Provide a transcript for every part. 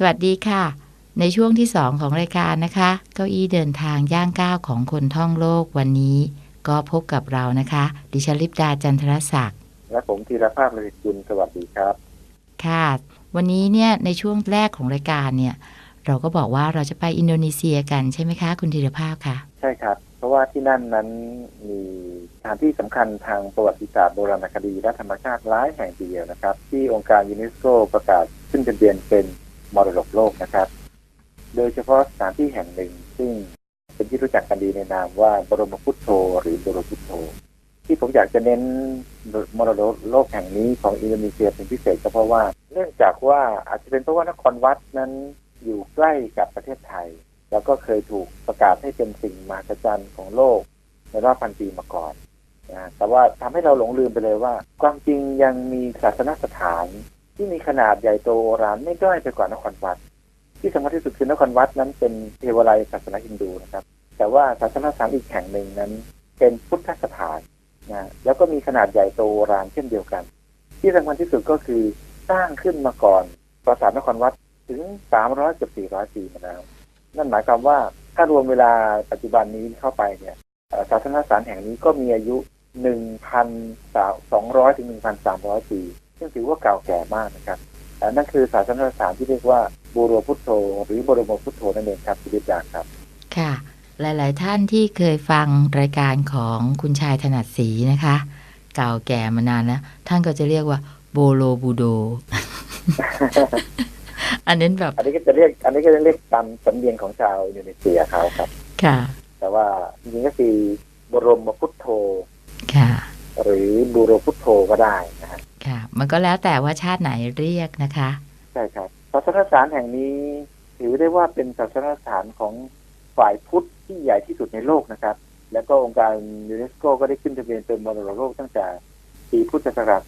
สวัสดีค่ะ ในช่วงที่สองของรายการนะคะ เก้าอี้เดินทางย่างก้าวของคนท่องโลกวันนี้ ก็พบกับเรานะคะ ดิฉันลิปดาจันทรศักดิ์และผมธีรภาพเลยกุลสวัสดีครับ ค่ะ วันนี้เนี่ยในช่วงแรกของรายการเนี่ย เราก็บอกว่าเราจะไปอินโดนีเซียกันใช่ไหมคะคุณธีรภาพคะใช่ครับ เพราะว่าที่นั่นนั้นมีสถานที่สำคัญทางประวัติศาสตร์โบราณคดีและธรรมชาติหลายแห่งทีเดียวนะครับ ที่องค์การยูเนสโกประกาศขึ้นทะเบียนเป็น มรดกโลกนะครับ โดยเฉพาะสถานที่แห่งหนึ่ง ซึ่งเป็นที่รู้จักกันดีในนามว่าบรมพุทโธหรือบรมพุทโธ ที่ผมอยากจะเน้นมรดกโลกแห่งนี้ของอินโดนีเซียเป็นพิเศษก็เพราะว่า เนื่องจากว่าอาจจะเป็นเพราะว่านครวัดนั้นอยู่ใกล้กับประเทศไทย แล้วก็เคยถูกประกาศให้เป็นสิ่งมหัศจรรย์ของโลกในรอบพันปีมาก่อนนะแต่ว่าทำให้เราหลงลืมไปเลยว่า ความจริงยังมีศาสนสถาน ที่มีขนาดใหญ่โตโอฬารไม่ด้อยไปกว่านครวัด ที่สำคัญที่สุดคือนครวัดนั้นเป็นเทวาลัยศาสนาฮินดูนะครับ แต่ว่าศาสนาสานอีกแห่งหนึ่งนั้น เป็นพุทธสถานนะแล้วก็มีขนาดใหญ่โตโอฬารเช่นเดียวกัน ที่สำคัญที่สุดก็คือสร้างขึ้นมาก่อนปราสาทนครวัดถึง300เกือบ400ปีมาแล้วนั่นหมายความว่าถ้ารวมเวลาปัจจุบันนี้เข้าไปเนี่ยศาสนสถานแห่งนี้ก็มีอายุ1,200ถึง1,300ปี ซึ่งถือว่าเก่าแก่มากนะครับเอ่อนั่นคือศาสนสถานที่เรียกว่าบูโรพุทโธหรือบรมพุทโธนั่นเองครับคุณดิจารครับ ค่ะ หลาย ๆ ท่านที่เคยฟังรายการของคุณชายถนัดศรีนะคะ เก่าแก่มานานแล้วท่านก็จะเรียกว่าโบโลบูโด อันนั้นแบบ อันนี้ก็จะเรียก อันนี้ก็จะเรียกตามสำเนียงของชาวอินโดนีเซียเขาครับ ค่ะ แต่ว่าจริงๆก็คือบรมพุทโธ ค่ะ หรือบูโรพุทโธก็ได้นะฮะ ค่ะ มันก็แล้วแต่ว่าชาติไหนเรียกนะคะ ใช่ครับศาสนสถานแห่งนี้ ถือได้ว่าเป็นศาสนสถานของฝ่ายพุทธที่ใหญ่ที่สุดในโลกนะครับ แล้วก็องค์การยูเนสโกก็ได้ขึ้นทะเบียนเป็นมรดกโลกตั้งแต่ปีพุทธศักราช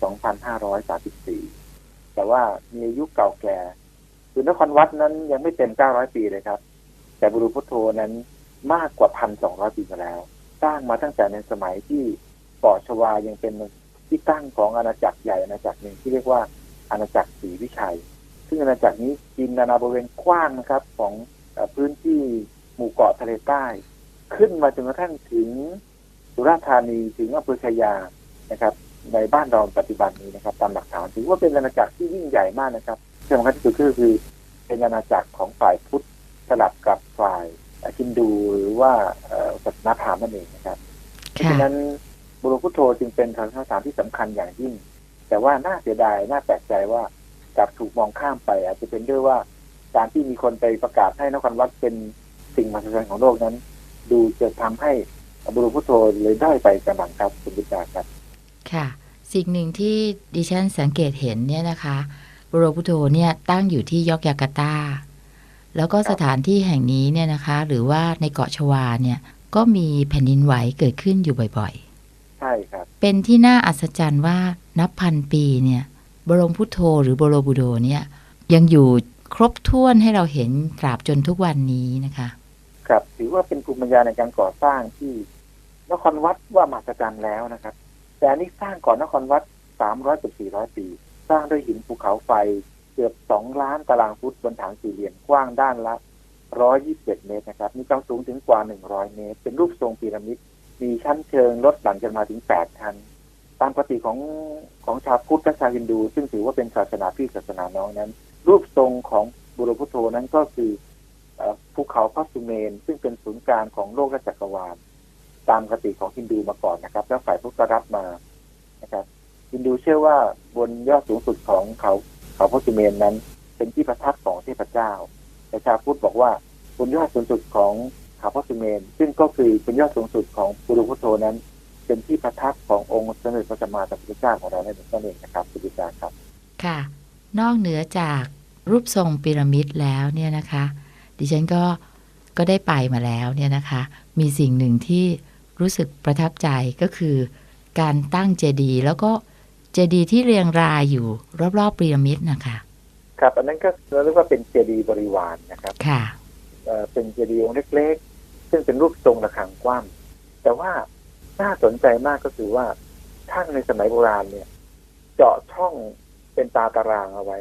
2534 แต่ว่ามีอายุเก่าแก่คือนครวัดนั้นยังไม่เต็ม 900 ปีเลยครับ แต่บุรุพุทโธนั้นมากกว่า 1,200 ปีมาแล้ว สร้างมาตั้งแต่ในสมัยที่เกาะชวายังเป็น ที่ตั้งของอาณาจักรใหญ่อาณาจักรหนึ่งที่เรียกว่าอาณาจักรศรีวิชัย ซึ่งอาณาจักรนี้กินนานาบริเวณกว้างนะครับของเอ่อพื้นที่หมู่เกาะทะเลใต้ ขึ้นมาจนกระทั่งถึงสุราษฎร์ธานีถึงอำเภอชายานะครับ ในบ้านเราปัจจุบันนี้นะครับ ตามหลักฐานถือว่าเป็นอาณาจักรที่ยิ่งใหญ่มากนะครับที่สำคัญที่สุดก็คือเป็นอาณาจักรของฝ่ายพุทธสลับกับฝ่ายฮินดูหรือว่าเอ่อศาสนาพราหมณ์นั่นเองนะครับ เพราะค่ะฉะนั้น บุรุพุทโธจึงเป็นศาสนสถานที่สำคัญอย่างยิ่ง แต่ว่าน่าเสียดายน่าแปลกใจว่ากลับถูกมองข้ามไป อาจจะเป็นด้วยว่าการที่มีคนไปประกาศให้นครวัดเป็นสิ่งมหัศจรรย์ของโลกนั้น ดูจะทำให้บุรุพุทโธเลยได้อยไปกำลังครับคุณบิจารครับ ค่ะ สิ่งหนึ่งที่ดิฉันสังเกตเห็นเนี่ยนะคะบโรพุโตเนี่ยตั้งอยู่ที่ยอกยาการ์ตาแล้วก็สถานที่แห่งนี้เนี่ยนะคะ หรือว่าในเกาะชวาเนี่ยก็มีแผ่นดินไหวเกิดขึ้นอยู่บ่อย ใช่ครับๆเป็นที่น่าอัศจรรย์ว่านับพันปีเนี่ย บรมพุทโธหรือบรมบุโดเนี่ยยังอยู่ครบถ้วนให้เราเห็นตราบจนทุกวันนี้นะคะ ครับถือว่าเป็นภูมิปัญญาในการก่อสร้างที่นครวัดว่ามหัศจรรย์แล้วนะครับ แต่อันนี้สร้างก่อนนครวัด300ถึง400ปี สร้างด้วยหินภูเขาไฟเกือบ2ล้านตารางฟุตบนฐานสี่เหลี่ยมกว้างด้านละ127เมตรนะครับ มีความสูงถึงกว่า100เมตร เป็นรูปทรงพีระมิด มีชั้นเชิงลดหลั่นกันมาถึง8ชั้นตามปกติของของชาวพุทธและชาวฮินดู ซึ่งถือว่าเป็นศาสนาพี่ศาสนาน้องนั้น รูปทรงของบุรพุทโธนั้นก็คือภูเขาพระสุเมน ซึ่งเป็นศูนย์กลางของโลกและจักรวาล ตามปกติของฮินดูมาก่อนนะครับ แล้วฝ่ายพุทธก็รับมานะครับฮินดูเชื่อว่าบนยอดสูงสุดของเขาเขาพระสุเมนนั้น เป็นที่ประทับของเทพเจ้าแต่ชาวพุทธบอกว่าบนยอดสูงสุดของ ขาพระสุเมน ซึ่งก็คือเป็นยอดสูงสุดของปุรุพุทโธนั้น เป็นที่ประทับขององค์สมเด็จพระสัมมาสัมพุทธเจ้าของเราในนั่นเองนะครับคุณพิจารครับค่ะ นอกเหนือจากรูปทรงพีระมิดแล้วเนี่ยนะคะ ดิฉันก็ก็ได้ไปมาแล้วเนี่ยนะคะ มีสิ่งหนึ่งที่รู้สึกประทับใจก็คือ การตั้งเจดีย์แล้วก็เจดีย์ที่เรียงรายอยู่รอบๆพีระมิดนะคะครับ อันนั้นก็เราเรียกว่าเป็นเจดีย์บริวารนะครับค่ะเอ่อเป็นเจดีย์องค์เล็กๆ ซึ่งเป็นรูปทรงระฆังกว้างแต่ว่าน่าสนใจมากก็คือว่าท่านในสมัยโบราณเนี่ย เจาะช่องเป็นตาตารางเอาไว้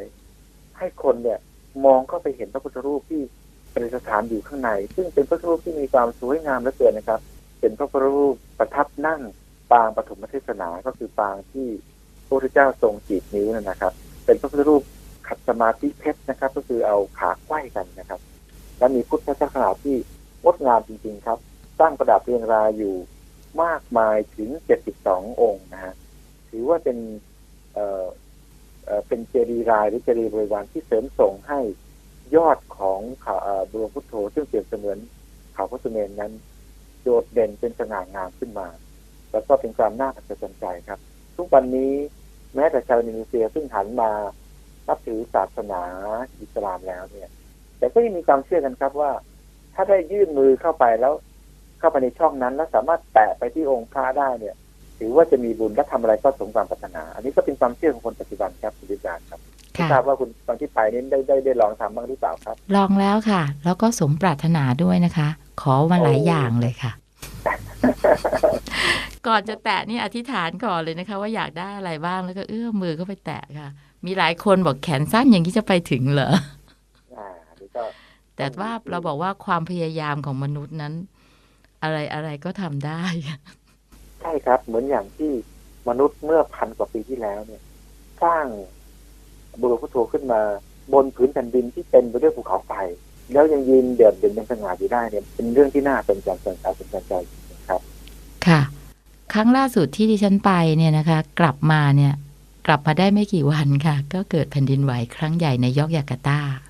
ให้คนเนี่ยมองเข้าไปเห็นพระพุทธรูปที่ประดิษฐานอยู่ข้างใน ซึ่งเป็นพระพุทธรูปที่มีความสวยงามเหลือเกินนะครับ เป็นพระพุทธรูปประทับนั่งปางปฐมเทศนาก็คือปางที่พระพุทธเจ้าทรงจีบนิ้วนั่นนะครับ เป็นพระพุทธรูปขัดสมาธิเพชรนะครับ ก็คือเอาขาไขว้กันนะครับ และมีพุทธศาสนาที่ งดงามจริง ๆ ครับ สร้างประดับเรียงรายอยู่มากมายถึง 72 องค์นะฮะถือว่าเป็นเอ่อเป็นเจดีย์รายหรือเจดีย์บริวารที่เสริมส่งให้ยอดของเขาเอ่อดวงพุทโธซึ่งเปรียบเสมือนเขาพระสุเมนนั้น โดดเด่นเป็นสง่างามขึ้นมา แล้วก็เป็นความน่าอัศจรรย์ใจครับ ทุกวันนี้แม้แต่ชาวอินโดนีเซียซึ่งหันมานับถือศาสนาอิสลามแล้วเนี่ย แต่ก็ยังมีความเชื่อกันครับว่า ถ้าได้ยื่นมือเข้าไปแล้วเข้าไปในช่องนั้น แล้วสามารถแตะไปที่องค์พระได้เนี่ย ถือว่าจะมีบุญและทำอะไรก็สมความปรารถนา อันนี้ก็เป็นความเชื่อของคนปัจจุบันครับคุณวิจารณ์ครับไม่ค่ะทราบว่าคุณตอนที่ไปนี้ได้ได้ได้ลองทำบ้างหรือเปล่าครับ ลองแล้วค่ะ แล้วก็สมปรารถนาด้วยนะคะ ขอมาหลายโอ้อย่างเลยค่ะ ก่อนจะแตะนี่อธิษฐานก่อนเลยนะคะ ว่าอยากได้อะไรบ้างแล้วก็เอื้อมมือเข้าไปแตะค่ะ มีหลายคนบอกแขนสั้นอย่างนี้จะไปถึงเหรออ่าอันนี้ก็ แต่ว่าเราบอกว่าความพยายามของมนุษย์นั้น อะไรอะไรก็ทำได้ ใช่ครับ เหมือนอย่างที่มนุษย์เมื่อพันกว่าปีที่แล้วเนี่ย สร้างบุรุษพุทโธขึ้นมา บนผืนแผ่นดินที่เต็มไปด้วยภูเขาไฟแล้วยังยืนเด่นเด่นเป็นสง่าอยู่ได้เนี่ย เป็นเรื่องที่น่าเป็นใจเป็นใจเป็นใจใจครับ ค่ะ ครั้งล่าสุดที่ดิฉันไปเนี่ยนะคะ กลับมาเนี่ย กลับมาได้ไม่กี่วันค่ะ ก็เกิดแผ่นดินไหวครั้งใหญ่ในยอกยาการ์ตาครับ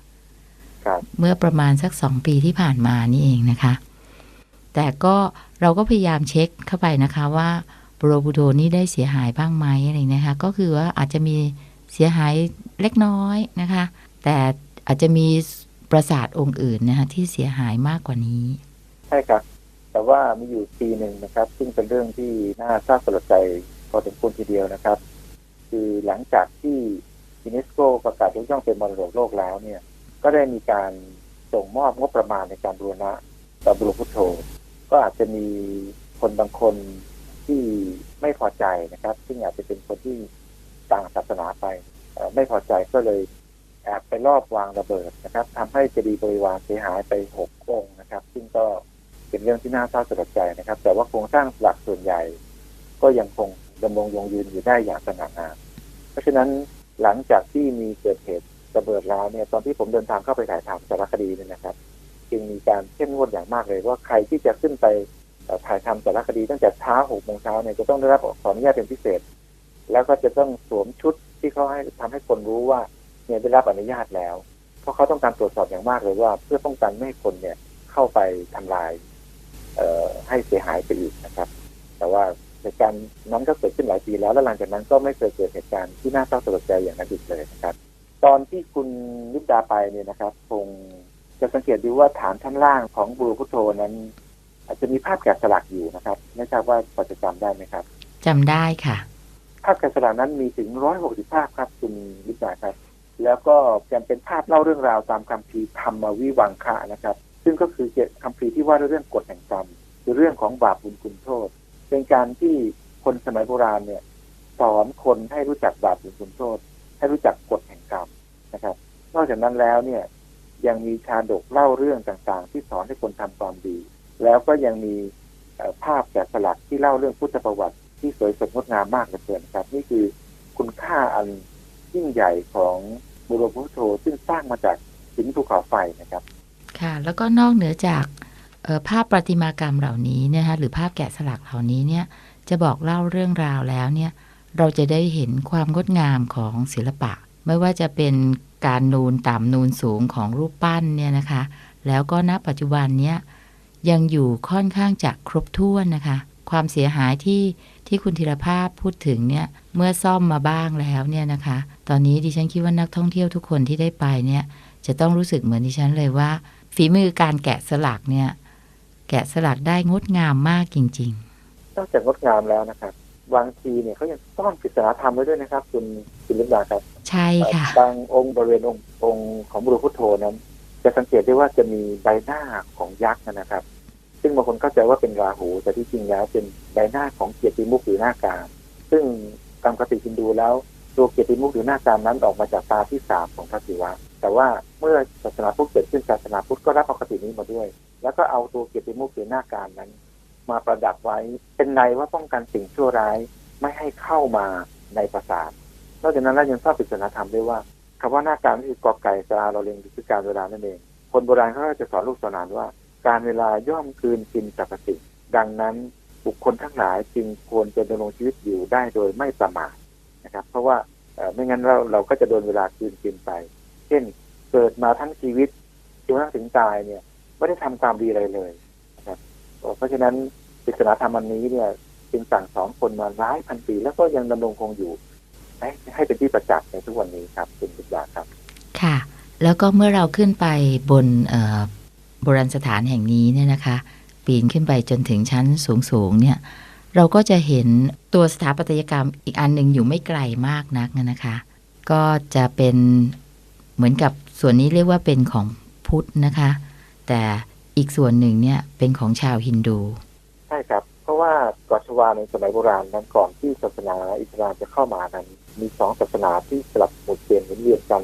เมื่อประมาณสักสองปีที่ผ่านมานี่เองนะคะ แต่ก็เราก็พยายามเช็คเข้าไปนะคะว่าบรบูโดนี่ได้เสียหายบ้างไหมอะไรนะคะ ก็คือว่าอาจจะมีเสียหายเล็กน้อยนะคะ แต่อาจจะมีปราสาทองค์อื่นนะคะที่เสียหายมากกว่านี้ ใช่ครับ แต่ว่ามีอยู่ปีหนึ่งนะครับ ซึ่งเป็นเรื่องที่น่าเศร้าสลดใจพอสมควรทีเดียวนะครับ คือหลังจากที่ยูเนสโกประกาศยกย่องเป็นมรดกโลกแล้วเนี่ย ก็ได้มีการส่งมอบงบประมาณในการบูรณะต่อบุพุทโธก็อาจจะมีคนบางคนที่ไม่พอใจนะครับ ซึ่งอาจจะเป็นคนที่ต่างศาสนาไป ไม่พอใจก็เลยแอบไปลอบวางระเบิดนะครับทำให้เจดีย์บริวารเสียหายไปหกองนะครับ ซึ่งก็เป็นเรื่องที่น่าเศร้าสลดใจนะครับ แต่ว่าโครงสร้างหลักส่วนใหญ่ ก็ยังคงดำรงยงยืนอยู่ได้อย่างสง่างามเพราะฉะนั้นหลังจากที่มีเกิดเหตุ ระเบิดแล้วเนี่ยตอนที่ผมเดินทางเข้าไปถ่ายทำสารคดีเนี่ยนะครับ จึงมีการเข้มงวดอย่างมากเลยว่าใครที่จะขึ้นไปถ่ายทำสารคดีตั้งแต่เช้าหกโมงเช้าเนี่ยจะต้องได้รับขออนุญาตเป็นพิเศษ แล้วก็จะต้องสวมชุดที่เขาให้ทำให้คนรู้ว่าเนี่ยได้รับอนุญาตแล้ว เพราะเขาต้องการตรวจสอบอย่างมากเลยว่า เพื่อป้องกันไม่ให้คนเนี่ยเข้าไปทำลายเอ่อให้เสียหายไปอีกนะครับ แต่ว่าเหตุการณ์นั้นก็เกิดขึ้นหลายปีแล้วแล้วหลังจากนั้นก็ไม่เคยเกิดเหตุการณ์ที่น่าเศร้าสลดใจอย่างนั้นอีกเลยนะครับ ตอนที่คุณยุบดาไปเนี่ยนะครับคงจะสังเกตดูว่าฐานชั้นล่างของบูรุพุทโธนั้น อาจจะมีภาพแกะสลักอยู่นะครับ ไม่ทราบว่าพอจะจำได้ไหมครับจำได้ค่ะ ภาพแกะสลักนั้นมีถึงร้อยหกสิบภาพครับ คุณยุบดาครับ แล้วก็ยังเป็นภาพเล่าเรื่องราวตามคำพีร์ธรรมวิวังคะนะครับ ซึ่งก็คือคำพีร์ที่ว่าด้วยเรื่องกฎแห่งกรรมคือเรื่องของบาปบุญคุณโทษ เป็นการที่คนสมัยโบราณเนี่ย สอนคนให้รู้จักบาปบุญคุณโทษ ให้รู้จักกฎแห่งกรรม นะครับ นอกจากนั้นแล้วเนี่ยยังมีชาดกเล่าเรื่องต่างๆ ที่สอนให้คนทำความดี แล้วก็ยังมีภาพแกะสลักที่เล่าเรื่องพุทธประวัติ ที่สวยสดงดงามมากเหลือเกินครับ นี่คือคุณค่าอันยิ่งใหญ่ของบุรพุทโธซึ่งสร้างมาจากหินภูเขาไฟนะครับ ค่ะ แล้วก็นอกเหนือจากภาพประติมากรรมเหล่านี้เนยนะคะหรือภาพแกะสลักเหล่านี้เนี่ยจะบอกเล่าเรื่องราวแล้วเนี่ยเราจะได้เห็นความงดงามของศิลปะ ไม่ว่าจะเป็นการนูนต่ำนูนสูงของรูปปั้นเนี่ยนะคะ แล้วก็ณปัจจุบันเนี้ยยังอยู่ค่อนข้างจะครบถ้วนนะคะ ความเสียหายที่ที่คุณธีรภาพพูดถึงเนี่ยเมื่อซ่อมมาบ้างแล้วเนี่ยนะคะ ตอนนี้ดิฉันคิดว่านักท่องเที่ยวทุกคนที่ได้ไปเนี่ยจะต้องรู้สึกเหมือนดิฉันเลยว่า ฝีมือการแกะสลักเนี่ยแกะสลักได้งดงามมากจริงนอกจากงดงามแล้วนะครับ บางทีเนี่ยเขายังซ่อนปริศนาธรรมไว้ด้วยนะครับ คุณคุณลิบดาครับๆใช่ค่ะบางองค์บริเวณองค์องค์ของบุรุษพุทโธนั้น จะสังเกตได้ว่าจะมีใบหน้าของยักษ์นะครับ ซึ่งบางคนเข้าใจว่าเป็นราหู แต่ที่จริงแล้วเป็นใบหน้าของเกียรติมุกหรือหน้ากามซึ่งตามปกติคุณดูแล้วตัวเกียรติมุกหรือหน้ากามนั้นออกมาจากตาที่สามของพระศิวะ แต่ว่าเมื่อศาสนาพุทธเกิดขึ้นศาสนาพุทธก็รับปกตินี้มาด้วย แล้วก็เอาตัวเกียรติมุกหรือหน้าการนั้น มาประดับไว้ เป็นในว่าป้องกันสิ่งชั่วร้ายไม่ให้เข้ามาในปราสาทนอกจากนั้นแล้วยังทราบปริศนาธรรมด้วยว่าคำว่าหน้าการคือกอไก่สาเราเรียงคือการเวลานั่นเองคนโบราณเขาจะสอนลูกสอนหลานว่า การเวลาย่อมคืนกินสรรพสิ่งดังนั้นบุคคลทั้งหลายจึงควรจะดำรงชีวิตอยู่ได้โดยไม่ประมาทนะครับ เพราะว่าไม่งั้นเราเราก็จะโดนเวลาคืนกินไป เช่นเกิดมาทั้งชีวิตจนกระทั่งถึงตายเนี่ยไม่ได้ทำความดีอะไรเลย เพราะฉะนั้นปริศนาธรรมอันนี้เนี่ยจึงสั่งสอนคนมาหลายพันปีแล้วก็ยังดำรงคงอยู่ ให้เป็นที่ประจักษ์ในทุกวันนี้ครับคุณบุญญาครับ ค่ะ แล้วก็เมื่อเราขึ้นไปบนโบราณสถานแห่งนี้เนี่ยนะคะ ปีนขึ้นไปจนถึงชั้นสูงๆเนี่ย เราก็จะเห็นตัวสถาปัตยกรรมอีกอันหนึ่งอยู่ไม่ไกลมากนักนะคะ ก็จะเป็นเหมือนกับส่วนนี้เรียกว่าเป็นของพุทธนะคะ แต่ อีกส่วนหนึ่งเนี่ยเป็นของชาวฮินดู ใช่ครับ เพราะว่ากาะชวาในสมัยโบราณนั้นก่อนที่ศาสนาอิสลามจะเข้ามานั้น มีสองศาสนาที่สลับหมุนเวียนหมุนเวียนกัน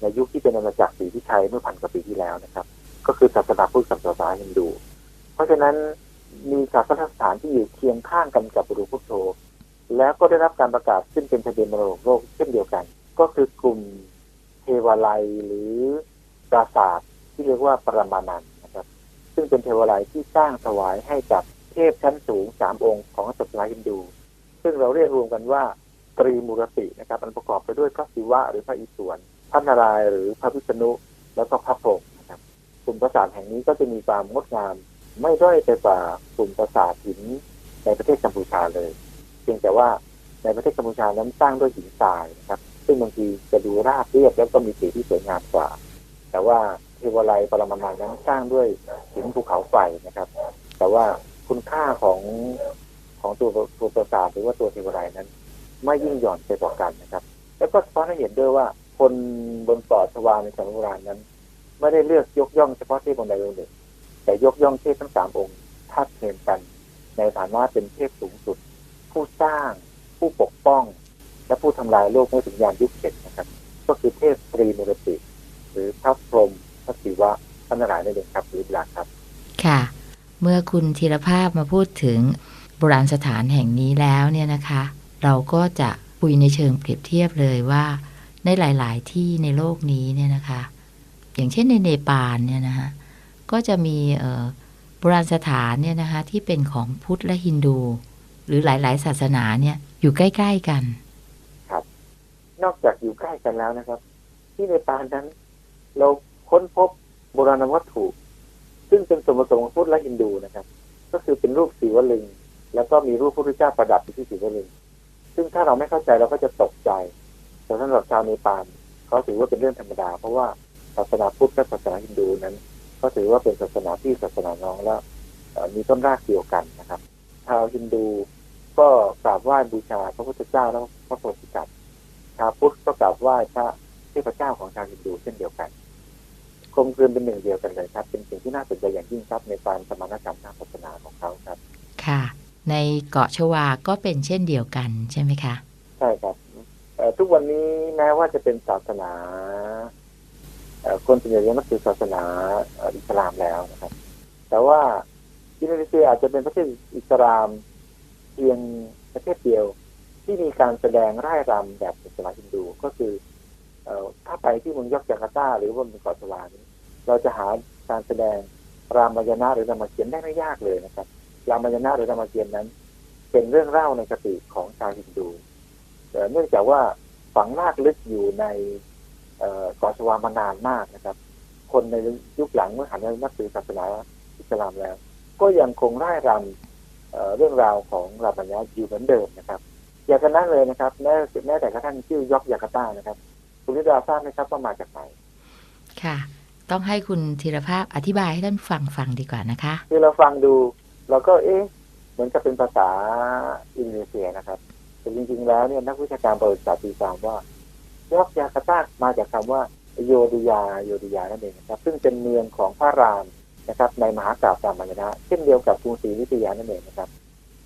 ในยุคที่เป็นอาณาจักรศรีวิชัยเมื่อพันกว่าปีที่แล้วนะครับ ก็คือศาสนาพุทธกับศาสนาฮินดู เพราะฉะนั้นมีศาสนสถานที่อยู่เคียงข้างกันกับบุรุพุทโธแล้วก็ได้รับการประกาศขึ้นเป็นทะเบียนมรดกโลกเช่นเดียวกัน ก็คือกลุ่มเทวาลัยหรือปราสาทที่เรียกว่าปรมานันท์ ซึ่งเป็นเทวาลัยที่สร้างถวายให้กับเทพชั้นสูงสามองค์ของศาสนาฮินดู ซึ่งเราเรียกรวมกันว่าตรีมูรตินะครับมันประกอบไปด้วยพระศิวะหรือพระอิศวรพระนารายณ์หรือพระวิษณุแล้วก็พระพรหมนะครับกลุ่มปราสาทแห่งนี้ก็จะมีความงดงามไม่ด้อยไปกว่ากลุ่มปราสาทหินในประเทศกัมพูชาเลย เพียงแต่ว่าในประเทศกัมพูชานั้นสร้างด้วยหินทรายนะครับ ซึ่งบางทีจะดูราบเรียบแล้วก็มีสีที่สวยงามกว่า แต่ว่า เทวาลัยปรมาณันนั้นสร้างด้วยหินภูเขาไฟนะครับ แต่ว่าคุณค่าของของตัวตัวปราสาทหรือว่าตัวเทวาลัยนั้น ไม่ยิ่งหย่อนไปกว่ากันนะครับ แล้วก็สะท้อนให้เห็นด้วยว่าคนบนเกาะชวาในสมัยโบราณนั้น ไม่ได้เลือกยกย่องเฉพาะเทพองค์ใดองค์หนึ่งแต่ยกย่องเทพทั้งสามองค์ทัดเทียมกัน ในฐานะเป็นเทพสูงสุด ผู้สร้าง ผู้ปกป้อง และผู้ทำลายโลกเมื่อถึงยามยุคเจ็ดนะครับ ก็คือเทพตรีมุรติ หรือพระพรหม ระศิวะพระนารายณ์นั่นเองครับหรือเวลาครับ ค่ะ เมื่อคุณธีรภาพมาพูดถึงโบราณสถานแห่งนี้แล้วเนี่ยนะคะ เราก็จะคุยในเชิงเปรียบเทียบเลยว่า ในหลาย ๆ ที่ในโลกนี้เนี่ยนะคะ อย่างเช่นในเนปาลเนี่ยนะคะก็จะมีเอ่อโบราณสถานเนี่ยนะคะที่เป็นของพุทธและฮินดู หรือหลาย ๆ ศาสนาเนี่ยอยู่ใกล้ ๆ กันนอกจากอยู่ใกล้กันแล้วนะครับ ที่ในปานนั้นเรา ค้นพบโบราณวัตถุ ซึ่งเป็นส่วนผสมของพุทธและฮินดูนะครับ ก็คือเป็นรูปสีวลึง แล้วก็มีรูปพระพุทธเจ้าประดับอยู่ที่สีวลึง ซึ่งถ้าเราไม่เข้าใจเราก็จะตกใจ แต่สำหรับชาวเนปาลเขาถือว่าเป็นเรื่องธรรมดา เพราะว่าศาสนาพุทธและศาสนาฮินดูนั้น ก็ถือว่าเป็นศาสนาที่ศาสนาน้องและเอ่อมีต้นรากเดียวกันนะครับชาวฮินดูก็กราบไหว้บูชาพระพุทธเจ้าและพระโพธิสัตว์ชาวพุทธก็กราบไหว้พระเทพเจ้าของชาวฮินดูเช่นเดียวกัน กลมกลืนเป็นหนึ่งเดียวกันเลยครับ เป็นสิ่งที่น่าสนใจอย่างยิ่งครับในการสมานกรรมทางศาสนาของเขาครับ ค่ะ ในเกาะชวาก็เป็นเช่นเดียวกันใช่ไหมคะ ใช่ครับเอ่อทุกวันนี้แม้ว่าจะเป็นศาสนาเอ่อคนส่วนใหญ่ยังนับถือศาสนาเอ่ออิสลามแล้วนะครับ แต่ว่าอินโดนีเซียอาจจะเป็นประเทศอิสลามเพียงประเทศเดียวที่มีการแสดงร่ายรำแบบศาสนาฮินดูก็คือเอ่อ ถ้าไปที่เมืองยอกจาการ์ตาหรือว่าเมืองเกาะสวานเราจะหาการแสดงรามายณะหรือรามเกียรติได้ไม่ยากเลยนะครับ รามายณะหรือรามเกียรตินั้น เป็นเรื่องเล่าในคติของชาวฮินดูเนื่องจากว่าฝังรากลึกอยู่ในเกาะสวามานานมากนะครับ คนในยุคหลังเมื่อหันมานับถือศาสนาอิสลามแล้ว ก็ยังคงร่ายรำเเรื่องราวของรามายณะอยู่เหมือนเดิมนะครับอย่างนั้นเลยนะครับแม้แม้แต่กระทั่งชื่อยอกยาการ์ตานะครับ คุณนิดาทราบไหมครับว่ามาจากไหน ค่ะ ต้องให้คุณธีรภาพอธิบายให้ท่านฟังฟังดีกว่านะคะคือเราฟังดูเราก็เอ๊ะเหมือนกับเป็นภาษาอินโดนีเซียนะครับแต่จริงๆแล้วเนี่ยนักวิชาการประวัติศาสตร์ตีความว่ายอกยาการ์ตามาจากคำว่าโยดิยาโยดิยานั่นเองนะครับ ซึ่งเป็นเมืองของพระรามนะครับ ในมหากาพย์รามายณะเช่นเดียวกับกรุงศรีอยุธยานั่นเองนะครับ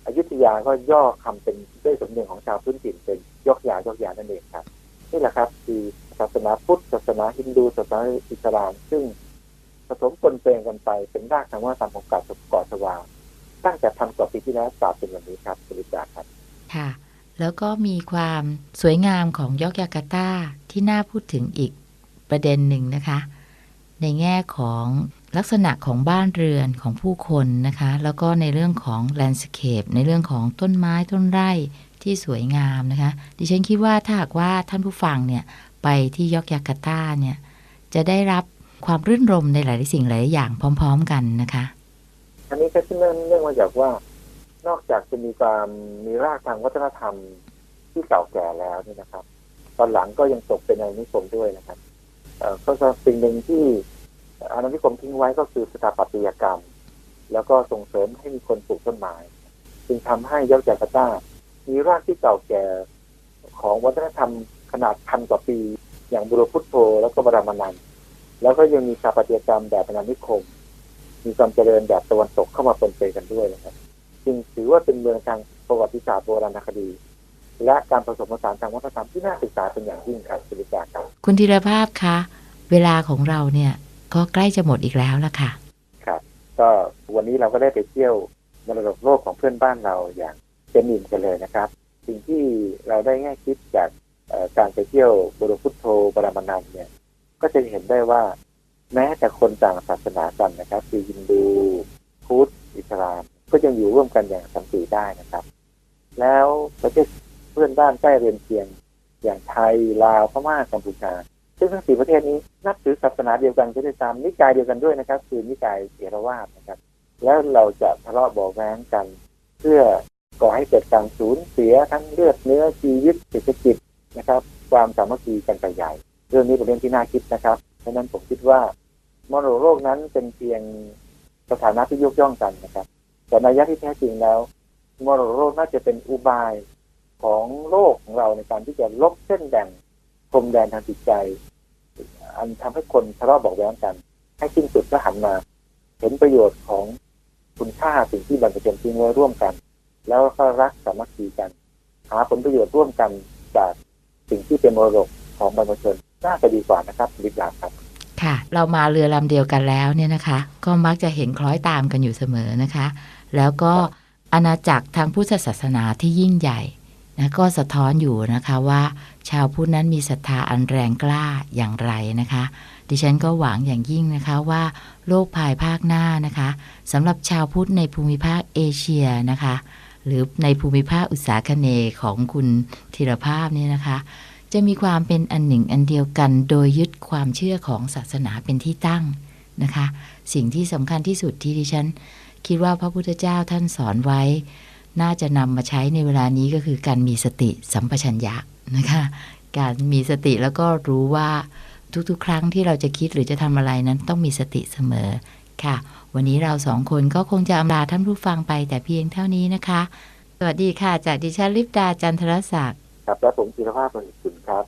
อยุธยาก็ย่อคำเป็นด้วยสำเนียงของชาวพื้นถิ่นเป็นยอกยายอกยานั่นเองครับ นี่แหละครับ คือศาสนาพุทธศาสนาฮินดูศาสนาอิสลาม ซึ่งผสมปนเปกันไปเป็นรากทางวัฒนธรรมของกาะเกาะสว่างตั้งแต่พันกว่าปีที่แล้วตราบเป็นวันนี้ครับคุณลิจาครับ ค่ะ แล้วก็มีความสวยงามของยอกยาการ์ตาที่น่าพูดถึงอีกประเด็นหนึ่งนะคะ ในแง่ของลักษณะของบ้านเรือนของผู้คนนะคะ แล้วก็ในเรื่องของแลนด์สเคปในเรื่องของต้นไม้ต้นไร่ ที่สวยงามนะคะ ดิฉันคิดว่าถ้าหากว่าท่านผู้ฟังเนี่ยไปที่ยอกยาการ์ตาเนี่ยจะได้รับความรื่นรมในหลายสิ่งหลายอย่างพร้อม ๆ กันนะคะ อันนี้ก็เนื่องเนื่องมาจากว่านอกจากจะมีความมีรากทางวัฒนธรรมที่เก่าแก่แล้วนี่นะครับ ตอนหลังก็ยังตกเป็นอาณานิคมด้วยนะครับเอ่อก็สิ่งหนึ่งที่อาณานิคมทิ้งไว้ก็คือสถาปัตยกรรม แล้วก็ส่งเสริมให้มีคนปลูกต้นไม้จึงทำให้ยอกจาการ์ตา มีรากที่เก่าแก่ของวัฒนธรรมขนาดพันกว่าปี อย่างบุรพุทโธแล้วก็บรามานันแล้วก็ยังมีสถาปัตยกรรมแบบอาณานิคม มีความเจริญแบบตะวันตกเข้ามาปนเปกันด้วยนะครับจึงถือว่าเป็นเมืองทางประวัติศาสตร์โบราณคดี และการผสมผสานทางวัฒนธรรมที่น่าศึกษาเป็นอย่างยิ่งครับสุริยาครับคุณธีรภาพคะเวลาของเราเนี่ย ก็ใกล้จะหมดอีกแล้วละค่ะ ครับ ก็วันนี้เราก็ได้ไปเที่ยวมรดกโลกของเพื่อนบ้านเราอย่าง เต็มอิ่มกันเลยนะครับ สิ่งที่เราได้แง่คิดจากการไปเที่ยวบุรพุทโธบรมานันเนี่ย ก็จะเห็นได้ว่า แม้แต่คนต่างศาสนากันนะครับ คือฮินดูพุทธอิสลาม ก็ยังอยู่ร่วมกันอย่างสันติได้นะครับ แล้วประเทศเพื่อนบ้านใกล้เรือนเคียง อย่างไทยลาวพม่ากัมพูชาซึ่งทั้งสี่ประเทศนี้นับถือศาสนาเดียวกันก็ได้ตามนิกายเดียวกันด้วยนะครับ คือนิกายเถรวาทนะครับ แล้วเราจะทะเลาะเบาะแว้งกัน เพื่อ ก่อให้เกิดการสูญเสียทั้งเลือดเนื้อชีวิตเศรษฐกิจนะครับ ความสามัคคีกันไปใหญ่ เรื่องนี้เป็นเรื่องที่น่าคิดนะครับเพราะนั้นผมคิดว่ามรดกโลกนั้นเป็นเพียงสถานะที่ยกย่องกันนะครับ แต่ในยะที่แท้จริงแล้วมรดกโลกน่าจะเป็นอุบายของโลกของเราในการที่จะลบเส้นแบ่งพรมแดนทางจิตใจ อันทำให้คนทะเลาะเบอกแว้งกัน ให้สิ้นสุดและหันมา เห็นประโยชน์ของคุณค่าสิ่งที่บรรพชนทิ้งไว้ร่วมกัน แล้วก็รักสามัคคีกัน หาผลประโยชน์ร่วมกันจากสิ่งที่เป็นมรดกของบรรพชนน่าจะดีกว่านะครับลิบลาครับ ค่ะ เรามาเรือลำเดียวกันแล้วเนี่ยนะคะ ก็มักจะเห็นคล้อยตามกันอยู่เสมอนะคะ แล้วก็อาณาจักรทางพุทธศาสนาที่ยิ่งใหญ่นะก็สะท้อนอยู่นะคะว่า ชาวพุทธนั้นมีศรัทธาอันแรงกล้าอย่างไรนะคะ ดิฉันก็หวังอย่างยิ่งนะคะว่าโลกภายภาคหน้านะคะสำหรับชาวพุทธในภูมิภาคเอเชียนะคะ หรือในภูมิภาคอุตสาคเนของคุณธีรภาพเนี่ยนะคะ จะมีความเป็นอันหนึ่งอันเดียวกัน โดยยึดความเชื่อของศาสนาเป็นที่ตั้งนะคะ สิ่งที่สำคัญที่สุดที่ดิฉัน คิดว่าพระพุทธเจ้าท่านสอนไว้ น่าจะนำมาใช้ในเวลานี้ก็คือการมีสติสัมปชัญญะนะคะ การมีสติแล้วก็รู้ว่าทุกๆ ครั้งที่เราจะคิดหรือจะทำอะไรนั้นต้องมีสติเสมอค่ะ วันนี้เราสองคนก็คงจะอำลาท่านผู้ฟังไปแต่เพียงเท่านี้นะคะ สวัสดีค่ะ จากดิฉันลิปดาจันทรศักดิ์ครับและผมธีรภาพประสิทธิ์คุณครับ